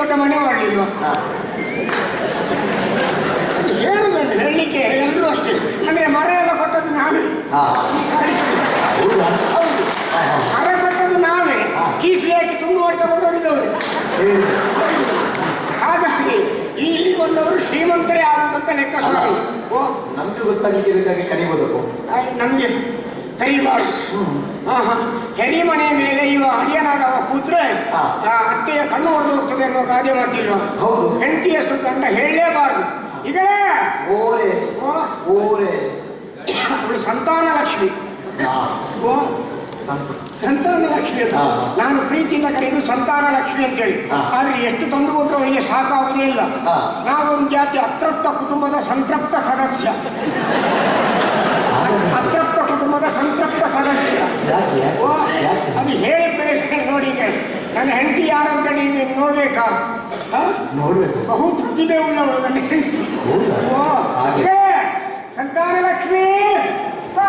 ದೊಡ್ಡ ಮನೆ ಮಾಡಲಿಲ್ವ? ಹಾ. ಹೇಳುದಲ್ಲ ಹೇಳಲಿಕ್ಕೆ ಎಲ್ಲರೂ ಅಷ್ಟೇ. ಅಂದ್ರೆ ಮರ ಎಲ್ಲ ಕೊಟ್ಟದ್ದು ನಾವೇ. ಮರ ಕೊಟ್ಟದ್ದು ನಾವೇ. ಕೀಸಿಯಾಗಿ ಕೀಸಿ ಹಾಕಿ ತುಂಬು ಹೊಡೆತ ಹೋಗಿದ್ದವರು ಹಾಗಾಗಿ ಇಲ್ಲಿ ಬಂದವರು ಶ್ರೀಮಂತರೇ ಆಗುವುದಂತ ಲೆಕ್ಕ ಸ್ವಾಮಿ ಓ. ನಮಗೆ ಗೊತ್ತಾಗಿ ಕರಿಬೋದು ನಮಗೆ ನಮ್ಗೆ. ಕರಿಬಾರ್ದು ಹಾ ಹಾ ಹೆರಿ ಮನೆ ಮೇಲೆ ಇವ ಅಳಿಯನಾದವ ಕೂತ್ರೆ. ಆ ಅತ್ತೆಯ ಕಣ್ಣು ಹೊಡೆದು ಹೋಗ್ತದೆ ಅನ್ನೋ ಗಾದೆ ಮಾತಿಲ್ವ? ಹೌದು. ಹೆಂಡತಿಯಷ್ಟು ಗಂಡ ಹೇಳಲೇಬಾರ್ದು. ಈಗಲೇ? ಓರೆ ಓ ಓರೆ. ಅವಳು ಸಂತಾನ ಲಕ್ಷ್ಮಿ. ಓ ಸಂತ- ಸಂತಾನ ಲಕ್ಷ್ಮಿ ಅಂತ. ನಾನು ಪ್ರೀತಿಯಿಂದ ಕರೆಯೋದು ಸಂತಾನ ಲಕ್ಷ್ಮಿ ಅಂತೇಳಿ. ಆದರೆ ಎಷ್ಟು ತಂದು ಕೊಟ್ಟರು ಅವನಿಗೆ ಸಾಕಾಗುವುದೇ ಇಲ್ಲ. ನಾವೊಂದು ಜಾತಿ ಅತೃಪ್ತ ಕುಟುಂಬದ ಸಂತೃಪ್ತ ಸದಸ್ಯ. ಅತೃಪ್ತ ಕುಟುಂಬದ ಸಂತೃಪ್ತ ಸದಸ್ಯ ಯಾಕೆ ಯಾಕೆ? ಓ, ಯಾಕೆ ಅದು ಹೇಳಿ ಪ್ರೇರಣೆ ನೋಡಿ ಈಗ. ನನ್ನ ಹೆಂಡತಿ ಯಾರು ಅಂತ ನೀನು ನೋಡ್ಬೇಕಾ ಹಾ? ನೋಡ್ಬೇಕು ಬಹು ಪ್ರತಿಭೆ ಉಳ್ಳವಳು ನನ್ನ ಹೆಂಡತಿ ಹೌದಾ? ಓ, ಹಾಗೆ. ಇದೆ. ಸಂತಾನ ಲಕ್ಷ್ಮಿ ಬಾ.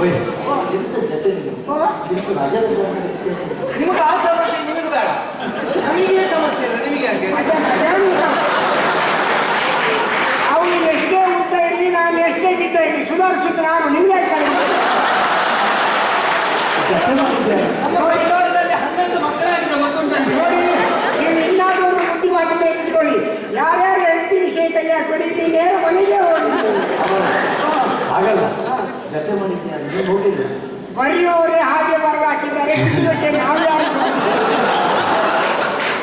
ನಿಮಗೆ ಆ ಸಮಸ್ಯೆ ನಿಮಗೆ ಬೇಡ ನಮಗೆ ಸಮಸ್ಯೆ ಇಲ್ಲ ನಿಮಗೆ ಯಾಕೆ ಅವನು ಎಷ್ಟೇ ಉದ್ದ ಇರಲಿ ನಾನು ಎಷ್ಟೇ ಗಿಡ್ಡ ಇರಲಿ ನಾನು ನಿಮಗೆ ನಮ್ಮ ಪರಿವಾರದಲ್ಲಿ ಹನ್ನೊಂದು ಮಕ್ಕಳಾಗಿದೆ ಮತ್ತೊಂದು ನೋಡಿ ನೀವು ಇನ್ನಾದರೂ ಒಂದು ಬುದ್ಧಿ ಮಾಡಿದ್ದೆ ಇಟ್ಕೊಳ್ಳಿ ಯಾರ್ಯಾರು ಹೆಂಡತಿ ವಿಷಯ ತೆಗೆಯಾಕ್ಬೇಡಿ ನೀವು ನೇರ ಮನೆಗೆ ಹೋಗಿ ಆಗಲ್ಲ ಜೊತೆ ನೀವು ಬರೆಯೋರೇ ಹಾಗೆ ಬರೆದು ಹಾಕಿದ್ದಾರೆ ನಾವು ಯಾರು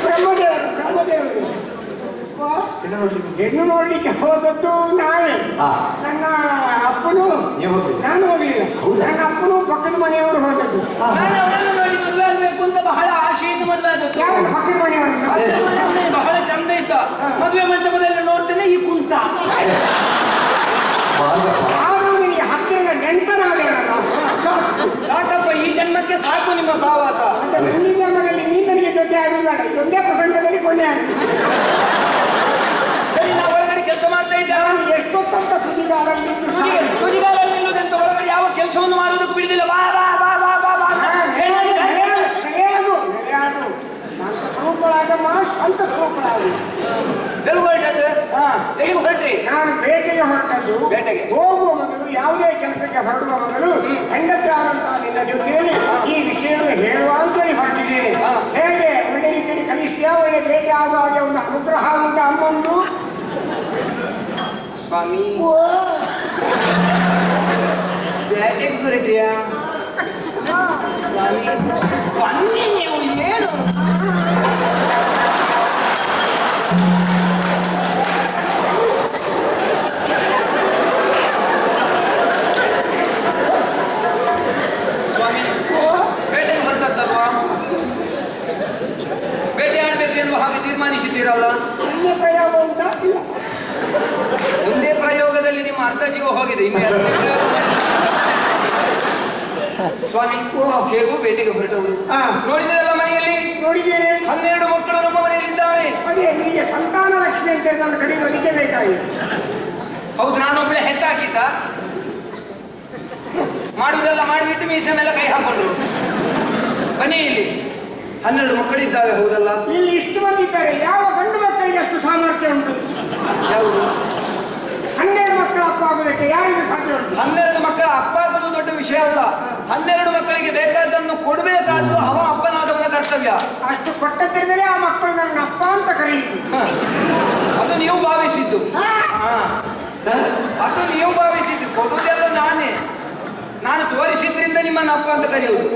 ಬ್ರಹ್ಮದೇವರು ಬ್ರಹ್ಮದೇವರು. ಹೆಣ್ಣು ನೋಡ್ಲಿಕ್ಕೆ ಹೋದದ್ದು ನಾವೇ. ನನ್ನ ಅಪ್ಪನು ನಾನು ಹೋಗಿಲ್ಲ? ನನ್ನ ಅಪ್ಪನು ಪಕ್ಕದ ಮನೆಯವರು ಹೋದದ್ದು. ಬಹಳ ಆಶೆ ಇತ್ತು ಮದುವೆ ಪಕ್ಕದ ಮನೆಯವರು? ಬಹಳ ಚಂದ ಇತ್ತು ಮದುವೆ ಮಂಟಪದಲ್ಲಿ ನೋಡ್ತೇನೆ ಈ ಕುಂತ ಆದ್ರೂ ನಿನಗೆ ಹತ್ತಿರದ ನೆಂಟನಾದೇನಲ್ಲ ಸಾಕಪ್ಪ, ಈ ಜನ್ಮಕ್ಕೆ ಸಾಕು ನಿಮ್ಮ ಸಹವಾಸ ಮತ್ತೆ ಮುಂದಿನ ಜನ್ಮದಲ್ಲಿ ನೀ ನನಗೆ ಜೊತೆ ಆಗಿಲ್ಲ ಒಂದೇ ಪ್ರಸಂಗದಲ್ಲಿ ಕೊನೆ ಆಗಿದೆ. ಹಾ ಹೊರಟ್ರಿ ನಾನು ಬೇಟೆಗೆ ಹೊರಟದ್ದು ಬೇಟೆಗೆ? ಹೋಗುವ ಮೊದಲು ಯಾವುದೇ ಕೆಲಸಕ್ಕೆ ಹೊರಡುವ ಮೊದಲು ಹೆಂಡತಿ ಆದಂತಹ ನಿನ್ನ ಜೊತೆಯಲ್ಲಿ ಈ ವಿಷಯವನ್ನು ಹೇಳುವ ಅಂತೇಳಿ ಹೊರಟಿದ್ದೇನೆ. ಹೇಗೆ ಒಳ್ಳೆ ರೀತಿಯಲ್ಲಿ ಕಲಿಸ್ತೀಯಾ? ಒಳ್ಳೆ ಬೇಟೆ ಆಗುವಾಗ ಒಂದು ಅನುಗ್ರಹ ಅಂತ ಅನ್ನೊಂದು? ಸ್ವಾಮಿ. ಬೇಟೆಗೆ ಹೊರಟ್ರಿಯಾ ಸ್ವಾಮಿ. ಬನ್ನಿ ನೀವು ಏನು? ತೀರ್ಮಾನಿಸಿದ್ದೀರಲ್ಲ ಪ್ರಯೋಗ ಉಂಟ? ಇಲ್ಲ. ಒಂದೇ ಪ್ರಯೋಗದಲ್ಲಿ ನಿಮ್ಮ ಅರ್ಧ ಜೀವ ಹೋಗಿದೆ. ಇನ್ನೇ. ಸ್ವಾಮಿ ಹೇಗೂ ಬೇಟೆಗೆ ಹೊರಟವರು. ನೋಡಿದ್ರಲ್ಲ ಮನೆಯಲ್ಲಿ? ನೋಡಿದ್ದೇನೆ ಹನ್ನೆರಡು ಮಕ್ಕಳು ನಮ್ಮ ಮನೆಯಲ್ಲಿದ್ದಾರೆ. ಅದೇ ನಿಮಗೆ ಸಂತಾನ ಲಕ್ಷ್ಮಿ ಅಂತ ನಾನು ಕಡಿಮೆ ಅದಕ್ಕೆ ಬೇಕಾಗಿ ಹೌದು ನಾನೊಬ್ಬಳೆ ಹೆತ್ತಾಕಿದ್ದ ಮಾಡಿದ್ರಲ್ಲ ಮಾಡಿಬಿಟ್ಟು ಮೀಸೆ ಮೇಲೆ ಕೈ ಹಾಕೊಂಡ್ರು ಬನ್ನಿ ಇಲ್ಲಿ. ಹನ್ನೆರಡು ಮಕ್ಕಳಿದ್ದಾವೆ ಹೌದಲ್ಲ? ಇಲ್ಲಿ ಇಷ್ಟು ಮಂದಿ ಇದ್ದಾರೆ. ಯಾವ ಗಂಡು ಮಕ್ಕಳಿಗೆ ಅಷ್ಟು ಸಾಮರ್ಥ್ಯ ಉಂಟು? ಯಾವುದು? ಹನ್ನೆರಡು ಮಕ್ಕಳ ಅಪ್ಪ ಆಗಬೇಕು ಯಾರಿಗೆ ಸಾಧ್ಯ ಉಂಟು? ಹನ್ನೆರಡು ಮಕ್ಕಳ ಅಪ್ಪ ಆಗೋದು ದೊಡ್ಡ ವಿಷಯ ಅಲ್ಲ. ಹನ್ನೆರಡು ಮಕ್ಕಳಿಗೆ ಬೇಕಾದ್ದನ್ನು ಕೊಡಬೇಕಾದ್ದು ಅವ ಅಪ್ಪನಾದವನ ಕರ್ತವ್ಯ. ಅಷ್ಟು ಕೊಟ್ಟದ್ರಿಂದಲೇ ಆ ಮಕ್ಕಳು ನನ್ನ ಅಪ್ಪ ಅಂತ ಕರೆಯಿತು. ಹ. ಅದು ನೀವು ಭಾವಿಸಿದ್ದು. ಹಾ. ಅದು ನೀವು ಭಾವಿಸಿದ್ದು. ಕೊಡುವುದೆಲ್ಲ ನಾನೇ. ನಾನು ತೋರಿಸಿದ್ರಿಂದ ನಿಮ್ಮನ್ನ ಅಪ್ಪ ಅಂತ ಕರೆಯುವುದು.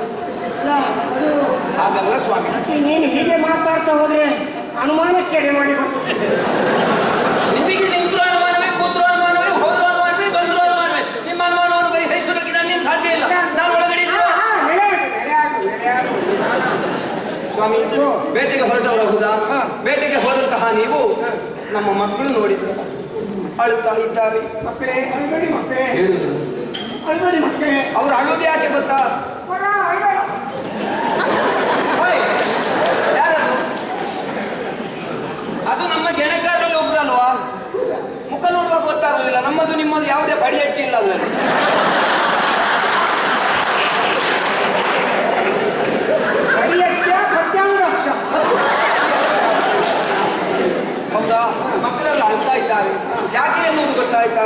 ಅಲ್ಲ, ಅದು ಹಾಗಲ್ಲ ಸ್ವಾಮಿ. ನೀನು ಹೀಗೆ ಮಾತಾಡ್ತಾ ಹೋದ್ರೆ ಅನುಮಾನಕ್ಕೆ ಕೇಳಿ ಮಾಡಿ ಬರ್ತದೆ ನಿಮಗೆ ನಿಂತರೂ ಅನುಮಾನವೇ ಕೂತರೂ ಅನುಮಾನವೇ ಹೋದ್ರು ಅನುಮಾನವೇ ಬಂದ್ರು ಅನುಮಾನವೇ? ನಿಮ್ಮ ಅನುಮಾನವನ್ನು ಬಗೆಹರಿಸುವುದಕ್ಕೆ ನನ್ನೇನು ಸಾಧ್ಯ ಇಲ್ಲ. ನಾನು ಒಳಗಡೆ. ಸ್ವಾಮಿ ಬೇಟೆಗೆ ಹೊರಟವರು ಹೌದಾ? ಬೇಟೆಗೆ ಹೋದಂತಹ ನೀವು ನಮ್ಮ ಮಕ್ಕಳು ನೋಡಿದ್ರು. ಅಳುತ್ತಾ ಇದ್ದಾರೆ. ಮಕ್ಕಳೇ ಅಳ್ಬೇಡಿ ಮಕ್ಕಳೇ. ಹೇಳಿದ್ರು ಅಳ್ಬೇಡಿ ಮಕ್ಕಳೇ. ಅವ್ರು ಅಳುವುದು ಯಾಕೆ ಗೊತ್ತಾ ಹೊರ ಅಳ್ಬೇಡ. ಓಯ್, ಯಾರದು ಅದು ನಮ್ಮ ಗೆಣಕಾರರಲ್ಲಿ ಒಬ್ರಲ್ವಾ ಮುಖ ನೋಡುವಾಗ ಗೊತ್ತಾಗುದಿಲ್ಲ ನಮ್ಮದು ನಿಮ್ಮದು ಯಾವುದೇ ಪಡಿ ಹಚ್ಚಿಲ್ಲ ಅಲ್ಲಲ್ಲಿ ಕಡಿಯಜ್ಜ ಪದ್ಯಾಂಗಾಕ್ಷ. ಹೌದಾ ಮಕ್ಕಳೆಲ್ಲ ಅಳ್ತಾ ಇದ್ದಾರೆ. ಯಾಕೆ ಎನ್ನುವುದು ಗೊತ್ತಾಯ್ತಾ?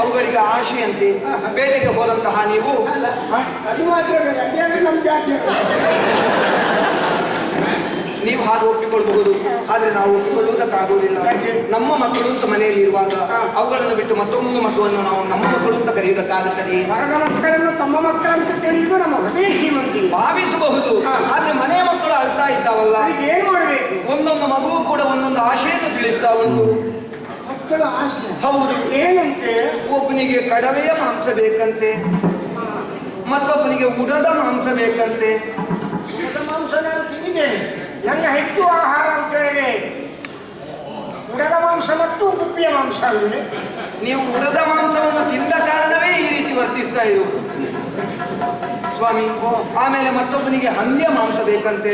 ಅವುಗಳಿಗೆ ಆಶೆಯಂತೆ ಬೇಟೆಗೆ ಹೋದಂತಹ ನೀವು. ನೀವು ಹಾಗೆ ಒಪ್ಪಿಕೊಳ್ಬಹುದು ಆದರೆ ನಾವು ಒಪ್ಪಿಕೊಳ್ಳುವುದಕ್ಕಾಗುವುದಿಲ್ಲ? ನಮ್ಮ ಮಕ್ಕಳು ಅಂತ ಮನೆಯಲ್ಲಿ ಇರುವಾಗ ಅವುಗಳನ್ನು ಬಿಟ್ಟು ಮತ್ತೊಂದು ಮಕ್ಕಳನ್ನು ನಾವು ನಮ್ಮ ಮಕ್ಕಳು ಅಂತ ಕರೆಯುವುದಕ್ಕಾಗುತ್ತದೆ. ತಮ್ಮ ಮಕ್ಕಳನ್ನು ತಮ್ಮ ಮಕ್ಕಳಂತ ತಿಳಿಯುವುದು ನಮ್ಮ ಹೃದಯ ಶ್ರೀಮಂತಿ ಭಾವಿಸಬಹುದು ಆದ್ರೆ ಮನೆಯ ಮಕ್ಕಳು ಅಳ್ತಾ ಇದ್ದಾವಲ್ಲ ಅದಕ್ಕೆ ಏನ್ ಮಾಡಬೇಕು ಒಂದೊಂದು ಮಗುವು ಕೂಡ ಒಂದೊಂದು ಆಶೆಯನ್ನು ತಿಳಿಸ್ತಾ ಉಂಟು. ಮಕ್ಕಳ ಆಶೆ. ಹೌದು ಏನಂತೆ? ಒಬ್ಬನಿಗೆ ಕಡವೆಯ ಮಾಂಸ ಬೇಕಂತೆ. ಮತ್ತೊಬ್ಬನಿಗೆ ಉಡದ ಮಾಂಸ ಬೇಕಂತೆ. ಉಡದ ಮಾಂಸ ನಾನು ತಿಂದಿದ್ದೇನೆ. ನನ್ನ ಹೆಚ್ಚು ಆಹಾರ ಅಂತ ಹೇಳಿ. ಉಡದ ಮಾಂಸ ಮತ್ತು ಗುಪ್ಪಿಯ ಮಾಂಸ ಅಲ್ಲದೆ ನೀವು ಉಡದ ಮಾಂಸವನ್ನು ತಿಂದ ಕಾರಣವೇ ಈ ರೀತಿ ವರ್ತಿಸ್ತಾ ಇರುವುದು. ಸ್ವಾಮಿ ಆಮೇಲೆ ಮತ್ತೊಬ್ಬನಿಗೆ ಹಂದಿಯ ಮಾಂಸ ಬೇಕಂತೆ.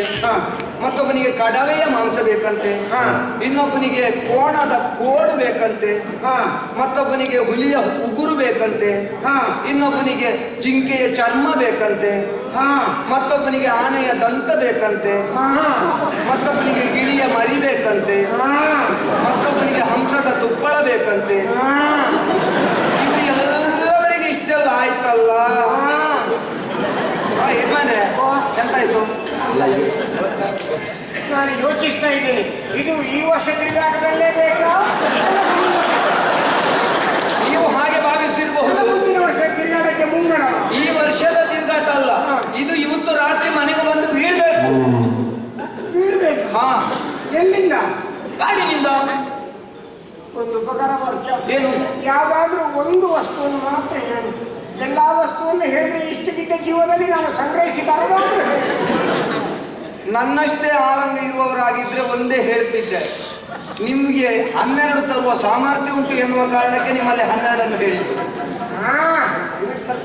ಮತ್ತೊಬ್ಬನಿಗೆ ಕಡವೆಯ ಮಾಂಸ ಬೇಕಂತೆ ಹಾ. ಇನ್ನೊಬ್ಬನಿಗೆ ಕೋಣದ ಕೋಡು ಬೇಕಂತೆ ಹಾ. ಮತ್ತೊಬ್ಬನಿಗೆ ಹುಲಿಯ ಉಗುರು ಬೇಕಂತೆ ಹಾ. ಇನ್ನೊಬ್ಬನಿಗೆ ಜಿಂಕೆಯ ಚರ್ಮ ಬೇಕಂತೆ ಹಾ. ಮತ್ತೊಬ್ಬನಿಗೆ ಆನೆಯ ದಂತ ಬೇಕಂತೆ ಹಾ. ಮತ್ತೊಬ್ಬನಿಗೆ ಗಿಳಿಯ ಮರಿ ಬೇಕಂತೆ ಹಾ. ಮತ್ತೊಬ್ಬನಿಗೆ ಹಂಸದ ತುಪ್ಪಳ ಬೇಕಂತೆ. ಎಲ್ಲವರಿಗೆ ಇಷ್ಟೆಲ್ಲ ಆಯ್ತಲ್ಲ? ಆ, ಮಾಡ್ರೆ ಎಂತಾಯ್ತು ನಾನು ಯೋಚಿಸ್ತಾ ಇದ್ದೀನಿ. ಇದು ಈ ವರ್ಷ ತಿರುಗಾಟದಲ್ಲೇ ಬೇಕಾ ನೀವು ಹಾಗೆ ಭಾವಿಸಿರಬಹುದು. ಮುಂದಿನ ವರ್ಷ ತಿರುಗಾಟಕ್ಕೆ ಮುಂಗಡ ಈ ವರ್ಷದ ತಿರುಗಾಟ ಅಲ್ಲ. ಇದು ಇವತ್ತು ರಾತ್ರಿ ಮನೆಗೆ ಬಂದು ಬೀಳ್ಬೇಕು. ಬೀಳ್ಬೇಕು. ಹಾ. ಎಲ್ಲಿಂದ? ಕಾಡಿನಿಂದ ಒಂದು ಉಪಕಾರ ಮಾಡ್ತೀಯ? ಏನು? ಯಾವಾಗಲೂ ಒಂದು ವಸ್ತುವನ್ನು ಮಾತ್ರ ಹೇಳಿ. ಎಲ್ಲ ವಸ್ತುವನ್ನು ಹೇಳಿದ್ರೆ ಇಷ್ಟಕ್ಕಿದ್ದ ಜೀವನದಲ್ಲಿ ನಾನು ಸಂಗ್ರಹಿಸಿ ಬರಬಾರದು ನನ್ನಷ್ಟೇ ಆಳಂಗ ಇರುವವರಾಗಿದ್ರೆ ಒಂದೇ ಹೇಳ್ತಿದ್ದೆ. ನಿಮಗೆ ಹನ್ನೆರಡು ತರುವ ಸಾಮರ್ಥ್ಯ ಉಂಟು ಎನ್ನುವ ಕಾರಣಕ್ಕೆ ನಿಮ್ಮಲ್ಲಿ ಹನ್ನೆರಡನ್ನು ಹೇಳಿದ್ದು.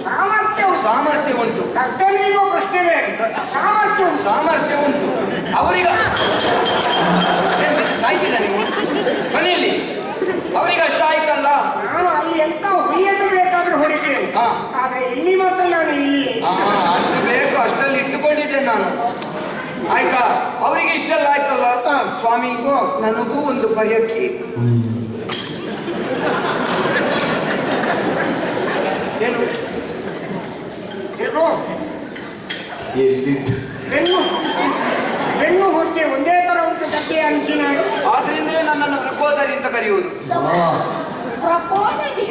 ಸಾಮರ್ಥ್ಯ ಉಂಟು. ಸಾಮರ್ಥ್ಯ ಉಂಟು. ಪ್ರಶ್ನೆ ಸಾಮರ್ಥ್ಯ. ಸಾಮರ್ಥ್ಯ ಉಂಟು. ಅವರಿಗ ಸಾಯ್ತೀರಾ ನೀವು? ಮನೆಯಲ್ಲಿ. ಅವರಿಗೆ ಅಷ್ಟ ಆಯ್ತಲ್ಲ? ನಾನು ಅಲ್ಲಿ ಎಂತ ಹುಲಿಯನ್ನು ಬೇಕಾದ್ರೂ ಹೊಡಿತೇನೆ. ಹಾ. ಆದ್ರೆ ಇಲ್ಲಿ ಮಾತ್ರ ನಾನು ಇಲ್ಲಿ. ಆ, ಅಷ್ಟು ಬೇಕು ಅಷ್ಟರಲ್ಲಿ ಇಟ್ಟುಕೊಂಡಿದ್ದೆ ನಾನು. ಆಯ್ತಾ? ಅವರಿಗೆ ಇಷ್ಟೆಲ್ಲ ಆಯ್ತಲ್ಲ? ಸ್ವಾಮಿಗೂ ನನಗೂ ಒಂದು ಬಯಕೆ ಏನು ಹೇಗೋ ಎಲ್ಲಿಟ್ಟು ಬೆನ್ನು ಬೆನ್ನು ಹೊಟ್ಟೆ ಒಂದೇ ತರ ಉಂಟು ಗದ್ದೆಯ ಅಂಚಿನ ಆದ್ರಿಂದಲೇ ನನ್ನನ್ನು ವೃಕೋದರಿ ಅಂತ ಕರೆಯುವುದು ಪ್ರಕೋದರಿ.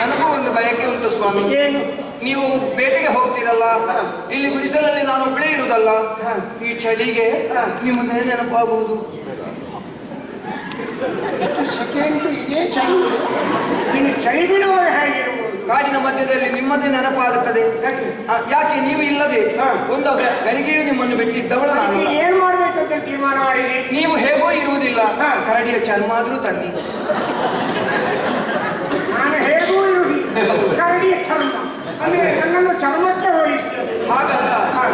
ನನಗೂ ಒಂದು ಬಯಕೆ ಉಂಟು ಸ್ವಾಮಿ ಏನು ನೀವು ಬೇಟೆಗೆ ಹೋಗ್ತೀರಲ್ಲ? ಇಲ್ಲಿ ಬಿಡಿಸಲಲ್ಲಿ ನಾನು ಒಬ್ಬಳೇ ಇರುವುದಲ್ಲ. ಈ ಚಳಿಗೆ ನಿಮ್ಮದೇ ನೆನಪಾಗುವುದು. ಎಷ್ಟು ಇದೇ ಚಳಿ. ಇನ್ನು ಚಳಿ ಹೇಗಿರುವುದು ಕಾಡಿನ ಮಧ್ಯದಲ್ಲಿ ನಿಮ್ಮದೇ ನೆನಪಾಗುತ್ತದೆ. ಯಾಕೆ? ನೀವು ಇಲ್ಲದೆ. ಒಂದು ಗಳಿಗೆಯೂ ನಿಮ್ಮನ್ನು ಬಿಟ್ಟಿದ್ದವಳು ನಾನು. ಏನು ಮಾಡ್ಬೇಕಂತ ತೀರ್ಮಾನ ಮಾಡಿದೆ? ನೀವು ಹೇಗೋ ಇರುವುದಿಲ್ಲ. ಕರಡಿಯ ಚರ್ಮ ಆದ್ರೂ ತನ್ನಿ. ನಾನು ಹೇಗೋ ಇರುವುದಿಲ್ಲ ಕರಡಿಯ ಚರ್ಮ. ಅಂದ್ರೆ ನನ್ನನ್ನು ಚರ್ಮಕ್ಕೆ ಹೋಲಿಸ್ತೇನೆ. ಹಾಗಲ್ಲ.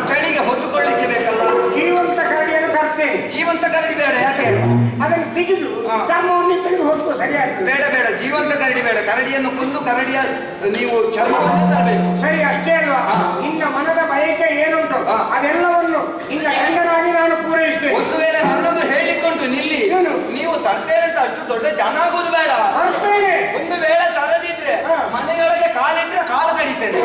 ಚಳಿಗೆ ಹೊತ್ತುಕೊಳ್ಳಿಕ್ಕೆ ಬೇಕಲ್ಲ. ಜೀವಂತ ಕರಡಿಯನ್ನು ತರ್ತೇನೆ. ಜೀವಂತ ಕರಡಿ ಬೇಡ ಯಾಕೆ? ಅದನ್ನು ಸಿಗಿದು. ಚರ್ಮವನ್ನು ತೆಗೆದು ಹೊತ್ತು ಸರಿಯಾಗ್ತದೆ ಬೇಡ ಬೇಡ. ಜೀವಂತ ಕರಡಿ ಬೇಡ. ಕರಡಿಯನ್ನು ಕೊಂದು ಕರಡಿಯ ನೀವು ಚರ್ಮವನ್ನು ತರಬೇಕು. ಸರಿ ಅಷ್ಟೇ ಅಲ್ವಾ. ನಿನ್ನ ಮನದ ಬಯಕೆ ಏನುಂಟು. ಅದೆಲ್ಲವನ್ನು ನಿನ್ನ ಗಂಡನಾಗಿ ನಾನು ಪೂರೈಸ್ತೇನೆ. ಒಂದು ವೇಳೆ ನನ್ನನ್ನು ಹೇಳಿಕೊಂಡು ನಿಲ್ಲಿ? ನೀವು ತರ್ತೇನೆ ಅಂತ ಅಷ್ಟು ದೊಡ್ಡ ಜನ ಆಗೋದು ಬೇಡ. ಒಂದು ವೇಳೆ ತರದಿದ್ರೆ ಹಾ. ಮನೆಯೊಳಗೆ ಕಾಲಿಟ್ರೆ ಕಾಲು ಕಡಿತೇನೆ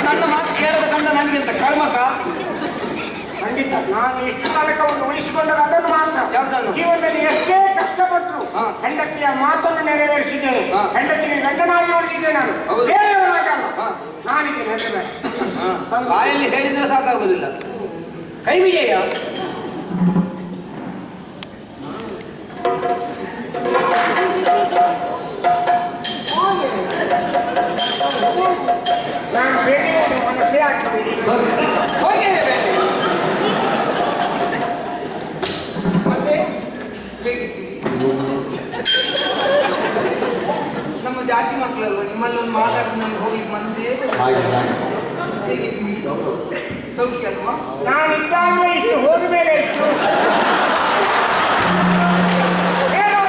ನಿನ್ನ ಮಾತು ಕೇಳದ ಕಂಡ ನನಗಿಂತ ಕರ್ಮಕ ಖಂಡಿತ ನಾನು ಎಷ್ಟು ಒಂದು ಉಳಿಸಿಕೊಂಡದ್ದು ಅದನ್ನು ಮಾತ್ರ ಯಾವ್ದನ್ನು? ಜೀವನದಲ್ಲಿ ಎಷ್ಟೇ ಕಷ್ಟಪಟ್ಟರು. ಹೆಂಡತಿಯ ಮಾತನ್ನು ನೆರವೇರಿಸಿದ್ದೇನೆ. ಹೆಂಡತಿಗೆ ಗಂಡನಾಗಿ ನೋಡಿದ್ದೇನೆ ನಾನು. ಬೇರೆಯವರಾಗಲ್ಲ. ನಾನಿಗೆ ನಡೆದ ಬಾಯಲ್ಲಿ ಹೇಳಿದ್ರೆ ಸಾಕಾಗುದಿಲ್ಲ ಕೈ ವಿಜಯ ಜಾತಿ ಮಕ್ಕಳಲ್ವ ನಿಮ್ಮಲ್ಲಿ ಒಂದು ಮಾತಾಡಿದ್ರೆ ನಮ್ಗೆ ಹೋಗ್ಲಿಕ್ಕೆ ಮನಸ್ಸೇ ಹಾಗೆ. ಹಾಗೆ ಹೇಗಿದ್ದೀರಿ ಸೌಖ್ಯ ಅಲ್ವಾ? ನಾನು ಇದ್ದಾಗಲೇ ಇಷ್ಟು ಹೋದ ಮೇಲೆ ಇಷ್ಟು. ಏನೋ